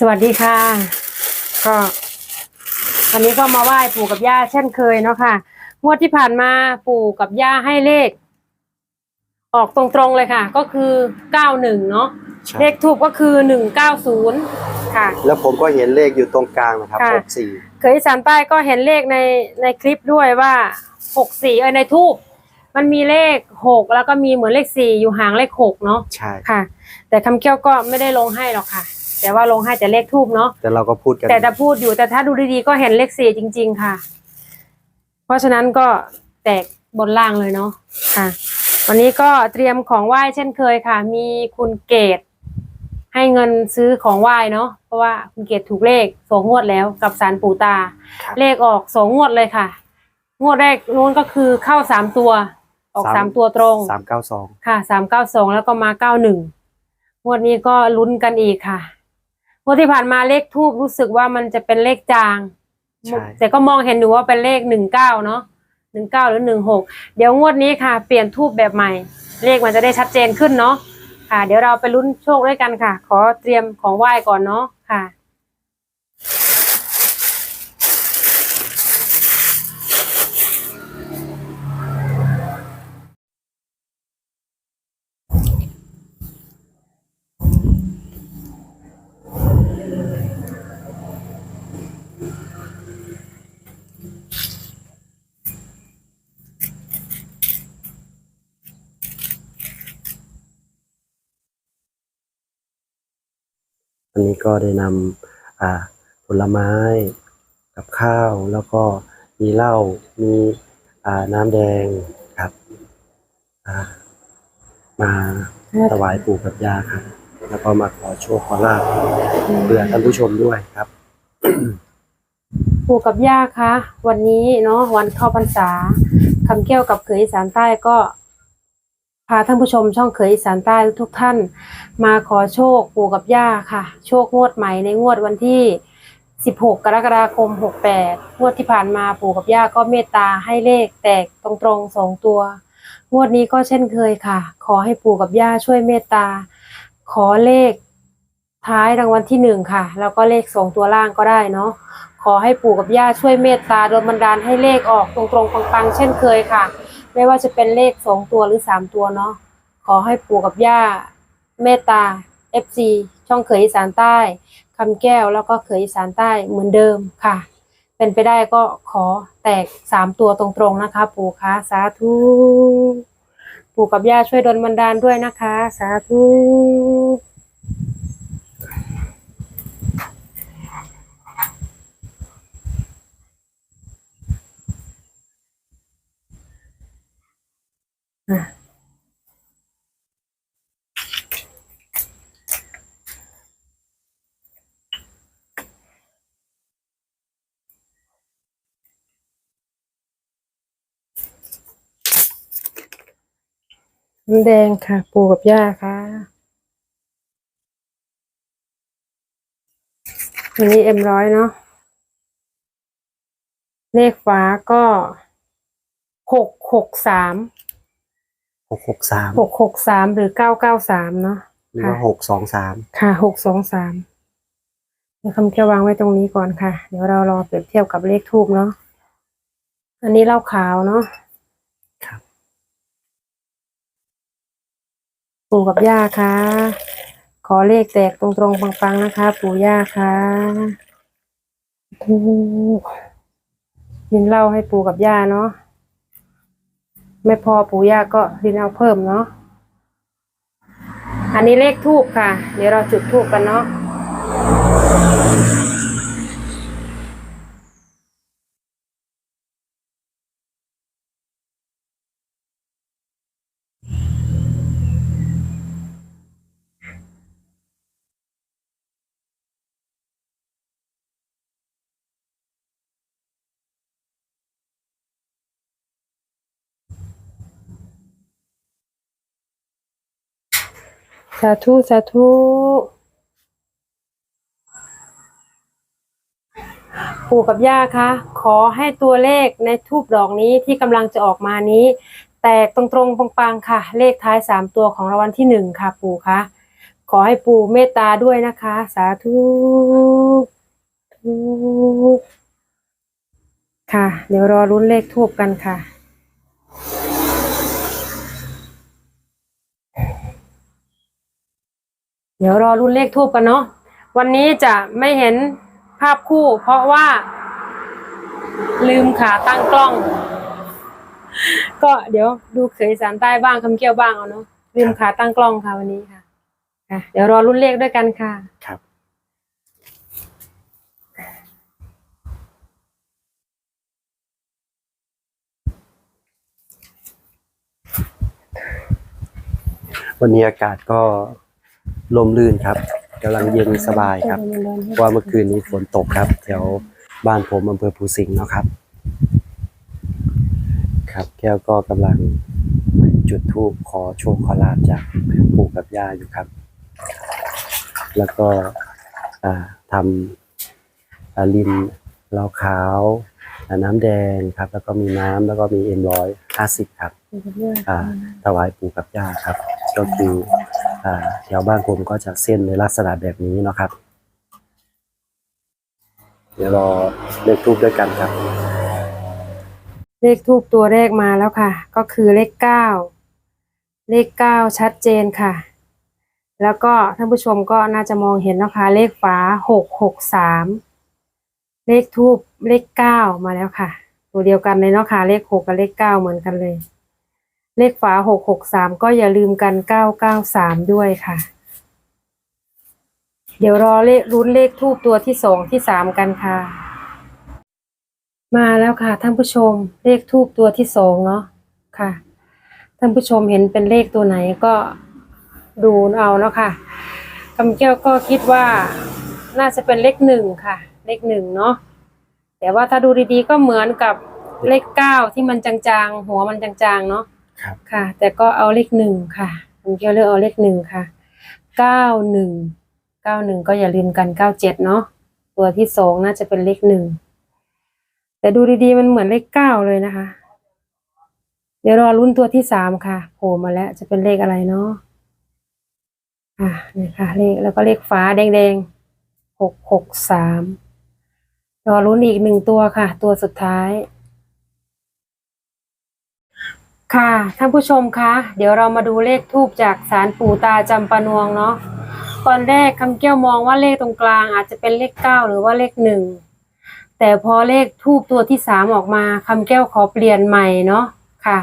สวัสดีค่ะ ก็วันนี้ก็มาไหว้ปู่กับย่าเช่นเคยเนาะค่ะ งวดที่ผ่านมาปู่กับย่าให้เลข ออกตรงๆเลยค่ะ ก็คือเก้าหนึ่งเนาะใช่ เลขทูบก็คือหนึ่งเก้าศูนย์ค่ะ แล้วผมก็เห็นเลขอยู่ตรงกลางนะครับค่ะ หกสี่เคยอีสานใต้ก็เห็นเลขในในคลิปด้วยว่าหกสี่เออในทูบมันมีเลขหกแล้วก็มีเหมือนเลขสี่อยู่ห่างเลขหกเนาะใช่ ค่ะ แต่คำเกี้ยวก็ไม่ได้ลงให้หรอกค่ะ แต่ว่าลงให้แต่เลขทูบเนาะแต่เราก็พูดกันแต่ถ้าพูดอยู่แต่ถ้าดูดีๆก็เห็นเลขสี่จริง ๆ ค่ะ เพราะฉะนั้นก็แตกบนล่างเลยเนาะค่ะ วันนี้ก็เตรียมของไหว้เช่นเคยค่ะ มีคุณเกตให้เงินซื้อของไหว้เนาะเพราะว่าคุณเกตถูกเลขสองงวดแล้วกับสารปู่ตาครับเลขออกสองงวดเลยค่ะ งวดแรกนู้นก็คือเข้าสามตัว ออกสามตัวตรงสามเก้าสองค่ะสามเก้าสองแล้วก็มาเก้าหนึ่งงวดนี้ก็ลุ้นกันอีกค่ะ งวดที่ผ่านมาเลขทูบรู้สึกว่ามันจะเป็นเลขจาง ใช่ แต่ก็มองเห็นอยู่ว่าเป็นเลขหนึ่งเก้าเนาะหนึ่งเก้าหรือหนึ่งหกเดี๋ยวงวดนี้ค่ะ เปลี่ยนทูบแบบใหม่ เลขมันจะได้ชัดเจนขึ้นเนาะค่ะ เดี๋ยวเราไปลุ้นโชคด้วยกันค่ะ ขอเตรียมของไหว้ก่อนเนาะค่ะ วันนี้ก็ได้นำผลไม้กับข้าวแล้วก็มีเหล้ามีน้ำแดงครับมาถวายปู่กับย่าครับ แล้วก็มาขอโชคขอลาบเพื่อท่านผู้ชมด้วยครับ ปู่กับย่าคะ วันนี้เนาะวันเข้าพรรษาคำแก้วกับเขยอีสานใต้ก็ พาท่านผู้ชมช่องเขยอีสานใต้ทุกท่าน มาขอโชคปู่กับย่าค่ะ โชคงวดใหม่ในงวดวันที่ 16 กรกฎาคม 68 งวดที่ผ่านมาปู่กับย่าก็เมตตาให้เลขแตกตรงๆสองตัว งวดนี้ก็เช่นเคยค่ะ ขอให้ปู่กับย่าช่วยเมตตา ขอเลขท้ายรางวัลที่หนึ่งค่ะ แล้วก็เลขสองตัวล่างก็ได้เนาะขอให้ปู่กับย่าช่วยเมตตาโดนบันดาลให้เลขออกตรงๆปังๆเช่นเคยค่ะ ไม่ว่าจะเป็นเลขสองตัวหรือสามตัวเนาะขอให้ปู่กับย่าเมตตา FC ช่องเขยอีสานใต้คำแก้วแล้วก็เขยอีสานใต้เหมือนเดิมค่ะ เป็นไปได้ก็ขอแตกสามตัวตรงๆนะคะ ปู่คะสาธุปู่กับย่าช่วยดลบันดาลด้วยนะคะ สาธุ น้ำแดงค่ะ ปู่กับย่าค่ะอันนี้เอ็มร้อยเนาะเลขฝาก็หกหกสาม หกหกสามหกหกสามหรือเก้าเก้าสามเนาะหรือว่าหกสองสามค่ะหกสองสามเดี๋ยวคำเที่ยววางไว้ตรงนี้ก่อนค่ะ เดี๋ยวเรารอเปรียบเทียบกับเลขทูบเนาะอันนี้เหล้าขาวเนาะครับปู่กับย่าค่ะ ขอเลขแตกตรงๆปังๆนะคะ ปู่ย่าค่ะทูกดินเหล้าให้ปู่กับย่าเนาะ ไม่พอปู่ย่าก็ดินเอาเพิ่มเนาะอันนี้เลขทูบค่ะ เดี๋ยวเราจุดทูบกันเนาะาธุ สาธุ ปู่กับย่าคะ ขอให้ตัวเลขในทูบดอกนี้ที่กำลังจะออกมานี้ แตกตรงๆปังๆค่ะ เลขท้ายสามตัวของรางวัลที่หนึ่งค่ะ ปู่คะขอให้ปู่เมตตาด้วยนะคะ สาธุค่ะ เดี๋ยวรอรุ้นเลขทูบกันค่ะ ดี๋ยวรอรุ้นเลขทูบกันเนาะวันนี้จะไม่เห็นภาพคู่ เพราะว่า ลืมขาตั้งกล้อง ก็เดี๋ยวดูเขยสารใต้บ้างคำเกี่ยวบ้างเอาเนาะลืมขาตั้งกล้องค่ะวันนี้ค่ะค่ะ เดี๋ยวรอรุ่นเลขด้วยกันค่ะ ครับ วันนี้อากาศก็ ลมลื่นครับกำลังเย็นสบายครับเพราะว่าเมื่อคืนนี้ฝนตกครับ แถวบ้านผมอำเภอภูสิงห์เนาะครับ ครับแก้วก็กำลังจุดธูปขอโชคขอลาบจากปู่กับย่าอยู่ครับ แล้วก็อ่าทำอ่าลินเหล้าขาวอ่าน้ำแดงครับ แล้วก็มีน้ำแล้วก็มีเอ็มร้อยห้าสิบครับอ่าถวายปู่กับย่าครับ ก็คืออ่า แถวบ้านผมก็จะเส้นในลักษณะแบบนี้เนาะครับ เดี๋ยวรอเลขทูบด้วยกันครับ เลขทูบตัวแรกมาแล้วค่ะ ก็คือเลขเก้าเลขเก้าชัดเจนค่ะ แล้วก็ท่านผู้ชมก็น่าจะมองเห็นแล้วค่ะเลขฝาหกหกสามเลขทูบเลขเก้ามาแล้วค่ะ ตัวเดียวกันเลยเนาะค่ะ เลขหกกับเลขเก้าเหมือนกันเลย เลขฝาหกหกสามก็อย่าลืมกันเก้าเก้าสามด้วยค่ะ เดี๋ยวรอเลขรุ้นเลขทูบตัวที่สองที่สามกันค่ะ มาแล้วค่ะท่านผู้ชมเลขทูบตัวที่สองเนาะค่ะ ท่านผู้ชมเห็นเป็นเลขตัวไหนก็ดูเอาเนาะค่ะกำแก้วก็คิดว่าน่าจะเป็นเลขหนึ่งค่ะ เลขหนึ่งเนาะแต่ว่าถ้าดูดีๆก็เหมือนกับเลขเก้าที่มันจางๆ หัวมันจางๆเนาะ ครับค่ะ แต่ก็เอาเลขหนึ่งค่ะกำแก้วเลือกเอาเลขหนึ่งค่ะเก้าหนึ่งเก้าหนึ่งก็อย่าลืมกันเก้าเจ็ดเนาะตัวที่สองน่าจะเป็นเลขหนึ่งแต่ดูดีๆมันเหมือนเลขเก้าเลยนะคะ เดี๋ยวรอลุ้นตัวที่สามค่ะโผล่มาแล้วจะเป็นเลขอะไรเนาะอะนี่ค่ะเลขแล้วก็เลขฟ้าแดงๆหกหกสามรอลุ้นอีกหนึ่งตัวค่ะ ตัวสุดท้าย ค่ะท่านผู้ชมคะเดี๋ยวเรามาดูเลขทูบจากสารปู่ตาจำปนวงเนาะตอนแรกคำแก้วมองว่าเลขตรงกลางอาจจะเป็นเลขเก้าหรือว่าเลขหนึ่งแต่พอเลขทูบตัวที่สามออกมาคำแก้วขอเปลี่ยนใหม่เนาะค่ะ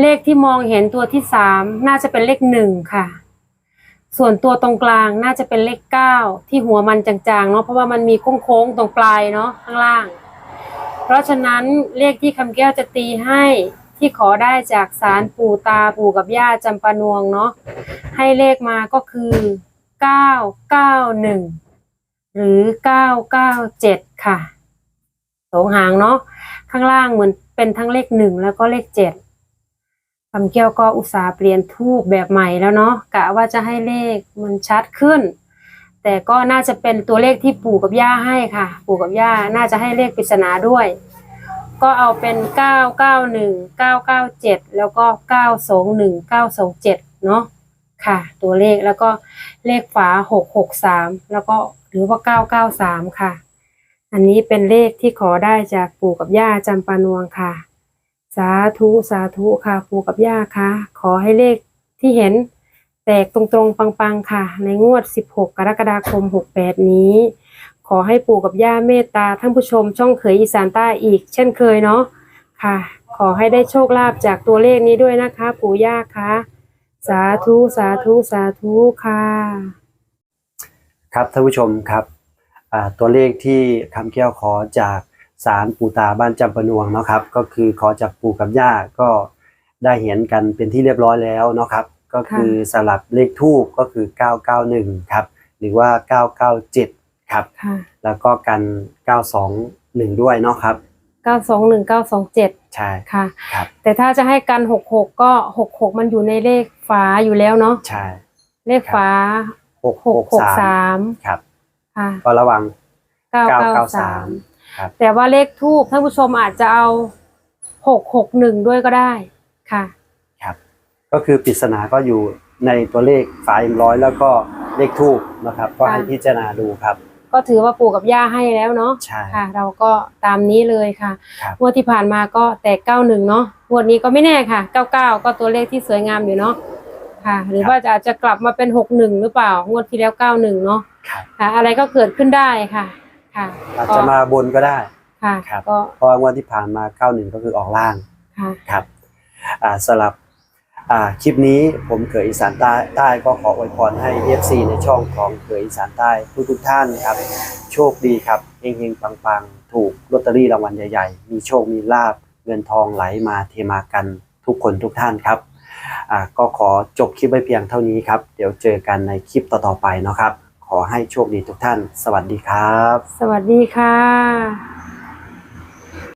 เลขที่มองเห็นตัวที่สามน่าจะเป็นเลขหนึ่งค่ะ ส่วนตัวตรงกลางน่าจะเป็นเลขเก้าที่หัวมันจางๆเนาะเพราะว่ามันมีโค้งๆตรงปลายเนาะข้างล่าง เพราะฉะนั้นเลขที่คำแก้วจะตีให้ ที่ขอได้จากสารปู่ตาปู่กับย่าจำปานวงเนาะให้เลขมาก็คือเก้าเก้าหนึ่งหรือเก้าเก้าเจ็ดค่ะสองหางเนาะข้างล่างเหมือนเป็นทั้งเลขหนึ่งแล้วก็เลขเจ็ดคำเกี้ยวก็อุตสาห์เปลี่ยนทูบแบบใหม่แล้วเนาะกะว่าจะให้เลขมันชัดขึ้น แต่ก็น่าจะเป็นตัวเลขที่ปู่กับย่าให้ค่ะ ปู่กับย่าน่าจะให้เลขปริศนาด้วย ก็เอาเป็นเก้าเก้าหนึ่งเก้าเก้าเจ็ดแล้วก็เก้าสองหนึ่งเก้าสองเจ็ดเนาะค่ะ ตัวเลขแล้วก็เลขฝาหกหกสามแล้วก็หรือว่าเก้าเก้าสามค่ะ อันนี้เป็นเลขที่ขอได้จากปู่กับย่าจำปานวงค่ะ สาธุสาธุค่ะ ปู่กับย่าค่ะ ขอให้เลขที่เห็นแตกตรงๆ ปังๆ ค่ะ ในงวด 16 กรกฎาคม 68 นี้ ขอให้ปู่กับย่าเมตตาท่านผู้ชมช่องเขยอีสานใต้อีก เช่นเคยเนาะค่ะ ขอให้ได้โชคลาภจากตัวเลขนี้ด้วยนะคะ ปู่ย่าค่ะสาธุสาธุสาธุค่ะครับท่านผู้ชมครับอ่าตัวเลขที่คำแก้วขอจากศาลปู่ตาบ้านจำปะนวงเนาะครับ ก็คือขอจากปู่กับย่าก็ได้เห็นกันเป็นที่เรียบร้อยแล้วเนาะครับ ก็คือสลับเลขทูบก็คือ 991 ครับ หรือว่า 997 ครับ ค่ะแล้วก็กัน 921 ด้วยเนาะครับ921 927ใช่ค่ะ ครับ แต่ถ้าจะให้กัน66ก็66มันอยู่ในเลขฝาอยู่แล้วเนาะใช่เลขฝา663 663ครับ ค่ะก็ระวัง993ครับ แต่ว่าเลขทูบท่านผู้ชมอาจจะเอาหกหกหนึ่งด้วยก็ได้ค่ะ ครับ ก็คือปริศนาก็อยู่ในตัวเลขฝาเอ็มร้อยแล้วก็เลขทูบนะครับ ก็ให้ค่ะ พิจารณาดูครับ ก็ถือว่าปู่กับย่าให้แล้วเนาะใช่ ค่ะ เราก็ตามนี้เลยค่ะครับ งวดที่ผ่านมาก็แตกเก้าหนึ่งเนาะงวดนี้ก็ไม่แน่ค่ะเก้าเก้าก็ตัวเลขที่สวยงามอยู่เนาะค่ะ หรือว่าจะอาจจะกลับมาเป็นหกหนึ่งหรือเปล่างวดที่แล้วเก้าหนึ่งเนาะครับค่ะ อะไรก็เกิดขึ้นได้ค่ะ ค่ะอาจจะมาบนก็ได้ ค่ะครับ ก็เพราะว่างวดที่ผ่านมา 91 ก็คือออกล่างค่ะ ครับอ่าสลับอ่า คลิปนี้ผมเขยอีสานใต้ใต้ก็ขออวยพรให้ FC ในช่องของเขยอีสานใต้ทุกทุกท่านครับ โชคดีครับเฮงๆปังๆ ถูกลอตเตอรี่รางวัลใหญ่ๆ มีโชคมีลาบเงินทองไหลมาเทมากันทุกคนทุกท่านครับก็ขอจบคลิปไว้เพียงเท่านี้ครับ เดี๋ยวเจอกันในคลิปต่อๆไปนะครับ ขอให้โชคดีทุกท่าน สวัสดีครับ สวัสดีค่ะ